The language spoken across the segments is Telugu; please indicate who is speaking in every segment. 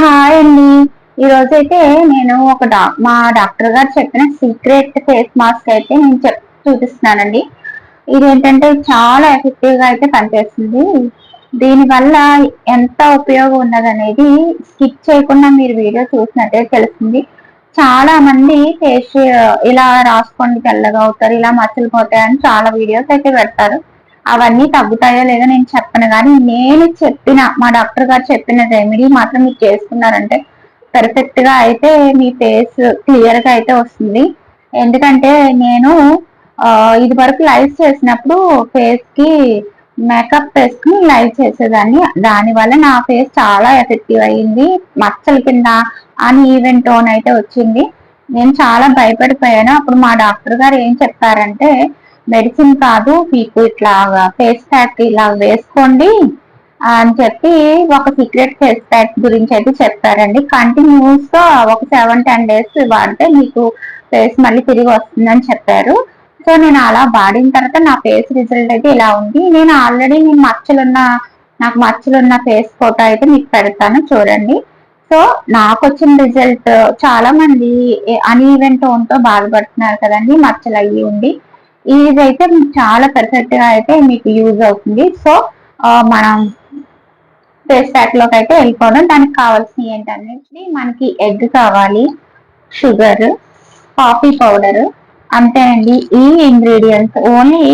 Speaker 1: హాయ్ అండి. ఈ అయితే నేను ఒక డా మా డాక్టర్ గారు చెప్పిన సీక్రెట్ ఫేస్ మాస్క్ అయితే నేను చెప్ చూపిస్తున్నానండి. ఇది ఏంటంటే చాలా ఎఫెక్టివ్గా అయితే పనిచేస్తుంది. దీనివల్ల ఎంత ఉపయోగం ఉన్నదనేది స్కిప్ చేయకుండా మీరు వీడియో చూసినట్టే తెలుస్తుంది. చాలా మంది ఫేస్ ఇలా రాసుకోండి తెల్లగా అవుతారు ఇలా మచ్చలు పోతాయని చాలా వీడియోస్ అయితే పెడతారు. అవన్నీ తగ్గుతాయో లేదో నేను చెప్పను కానీ నేను చెప్పిన మా డాక్టర్ గారు చెప్పిన రెమెడీ మాత్రం మీరు చేసుకున్నారంటే పర్ఫెక్ట్గా అయితే మీ ఫేస్ క్లియర్గా అయితే వస్తుంది. ఎందుకంటే నేను ఇది వరకు లైవ్ చేసినప్పుడు ఫేస్కి మేకప్ వేసుకుని లైవ్ చేసేదాన్ని. దాని వల్ల నా ఫేస్ చాలా ఎఫెక్టివ్ అయ్యింది మచ్చల కింద అని ఈవెంట్ టోన్ అయితే వచ్చింది. నేను చాలా భయపడిపోయాను. అప్పుడు మా డాక్టర్ గారు ఏం చెప్పారంటే మెడిసిన్ కాదు. మీకు ఇట్లా ఫేస్ ప్యాక్ ఇలా వేసుకోండి అని చెప్పి ఒక సీక్రెట్ ఫేస్ ప్యాక్ గురించి అయితే చెప్పారండి. కంటిన్యూస్గా ఒక సెవెన్ టెన్ డేస్ వాడితే మీకు ఫేస్ మళ్ళీ తిరిగి వస్తుందని చెప్పారు. సో నేను అలా వాడిన తర్వాత నా ఫేస్ రిజల్ట్ అయితే ఇలా ఉంది. నేను ఆల్రెడీ నేను మచ్చలున్న నాకు మచ్చలున్న ఫేస్ ఫోటో అయితే మీకు పెడతాను చూడండి. సో నాకు వచ్చిన రిజల్ట్ చాలా మంది అన్ఈవెంట్ టోన్తో బాధపడుతున్నారు కదండి మచ్చలు అయ్యి ఉండి. ఇదైతే చాలా పర్ఫెక్ట్గా అయితే మీకు యూజ్ అవుతుంది. సో మనం ఫేస్ ప్యాక్లోకి అయితే వెళ్ళిపోవడం దానికి కావాల్సిన ఏంటనేది మనకి ఎగ్ కావాలి షుగర్ కాఫీ పౌడర్ అంతేనండి. ఈ ఇంగ్రీడియంట్స్ ఓన్లీ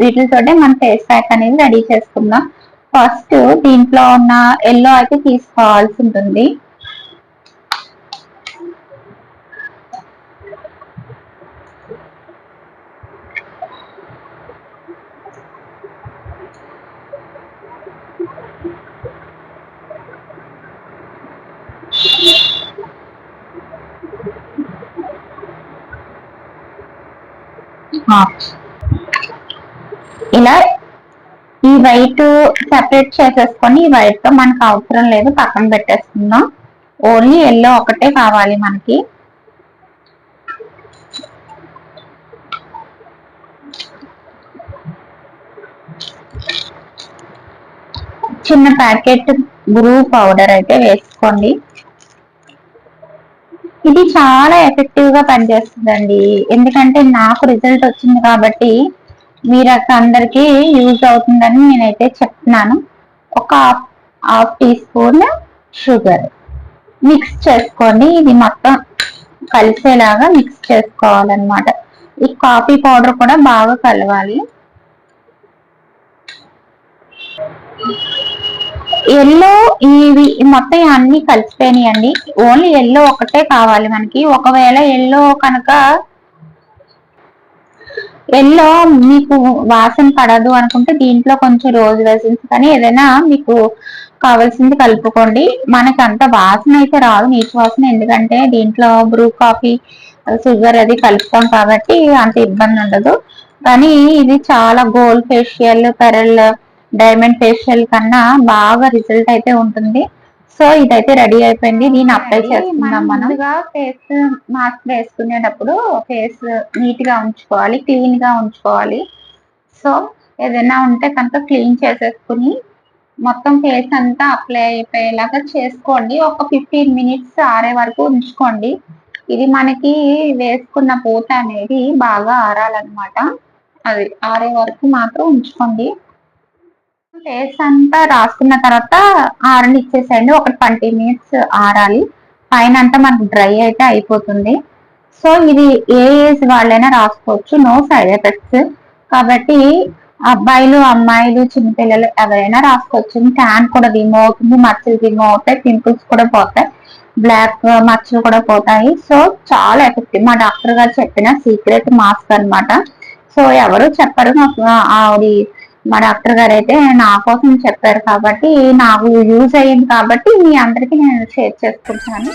Speaker 1: వీటితోటే మన ఫేస్ ప్యాక్ అనేది రెడీ చేసుకుందాం. ఫస్ట్ దీంట్లో ఉన్న ఎల్లో అయితే తీసుకోవాల్సి ఉంటుంది. ఇలా ఈ వైట్ సెపరేట్ చేసేసుకొని ఈ వైట్తో మనకు అవసరం లేదు పక్కన పెట్టేసుకుందాం. ఓన్లీ ఎల్లో ఒకటే కావాలి మనకి. చిన్న ప్యాకెట్ బ్రూ పౌడర్ అయితే వేసుకోండి. ఇది చాలా ఎఫెక్టివ్గా పనిచేస్తుందండి. ఎందుకంటే నాకు రిజల్ట్ వచ్చింది కాబట్టి మీరు అందరికి యూజ్ అవుతుందని నేనైతే చెప్తున్నాను. ఒక half teaspoon sugar mix చేసుకోండి. ఇది మొత్తం కలిసేలాగా మిక్స్ చేసుకోవాలన్నమాట. ఈ కాఫీ పౌడర్ కూడా బాగా కలవాలి. ఎల్లో ఇవి మొత్తం అన్ని కలిసిపోయినాయండి. ఓన్లీ ఎల్లో ఒకటే కావాలి మనకి. ఒకవేళ ఎల్లో కనుక ఎల్లో మీకు వాసన పడదు అనుకుంటే దీంట్లో కొంచెం రోజు వేసిన్స్ కానీ ఏదైనా మీకు కావాల్సింది కలుపుకోండి. మనకి అంత వాసన అయితే రాదు నీచు వాసన. ఎందుకంటే దీంట్లో బ్రూ కాఫీ షుగర్ అది కలుపుతాం కాబట్టి అంత ఇబ్బంది ఉండదు. కానీ ఇది చాలా gold facial pearl diamond facial కన్నా బాగా రిజల్ట్ అయితే ఉంటుంది. సో ఇదైతే రెడీ అయిపోయింది. దీన్ని అప్లై చేసుకుందాం మనం. ఫేస్ మాస్క్ వేసుకునేటప్పుడు ఫేస్ నీట్గా ఉంచుకోవాలి క్లీన్గా ఉంచుకోవాలి. సో ఏదైనా ఉంటే కనుక క్లీన్ చేసేసుకుని మొత్తం ఫేస్ అంతా అప్లై అయిపోయేలాగా చేసుకోండి. ఒక ఫిఫ్టీన్ మినిట్స్ ఆరే వరకు ఉంచుకోండి. ఇది మనకి వేసుకున్న పూత అనేది బాగా ఆరాలన్నమాట. అది ఆరే వరకు మాత్రం ఉంచుకోండి. ఫేస్ అంతా రాసుకున్న తర్వాత ఆరని ఇచ్చేసేయండి. ఒక ట్వంటీ మినిట్స్ ఆరాలి. పైన అంతా మనకు డ్రై అయితే అయిపోతుంది. సో ఇది ఏ ఏజ్ వాళ్ళైనా రాసుకోవచ్చు. No side effects. కాబట్టి అబ్బాయిలు అమ్మాయిలు చిన్నపిల్లలు ఎవరైనా రాసుకోవచ్చు. ట్యాన్ కూడా రిమూవ్ అవుతుంది మచ్చలు రిమూవ్ అవుతాయి పింపుల్స్ కూడా పోతాయి. బ్లాక్ మచ్చలు కూడా పోతాయి. సో చాలా ఎఫెక్టివ్. మా డాక్టర్ గారు చెప్పిన సీక్రెట్ మాస్క్ అనమాట సో ఎవరు చెప్పరు ఆవిడ మా డాక్టర్ గారు అయితే నా కోసం చెప్పారు కాబట్టి నాకు యూజ్ అయ్యింది కాబట్టి మీ అందరికీ నేను షేర్ చేసుకుంటాను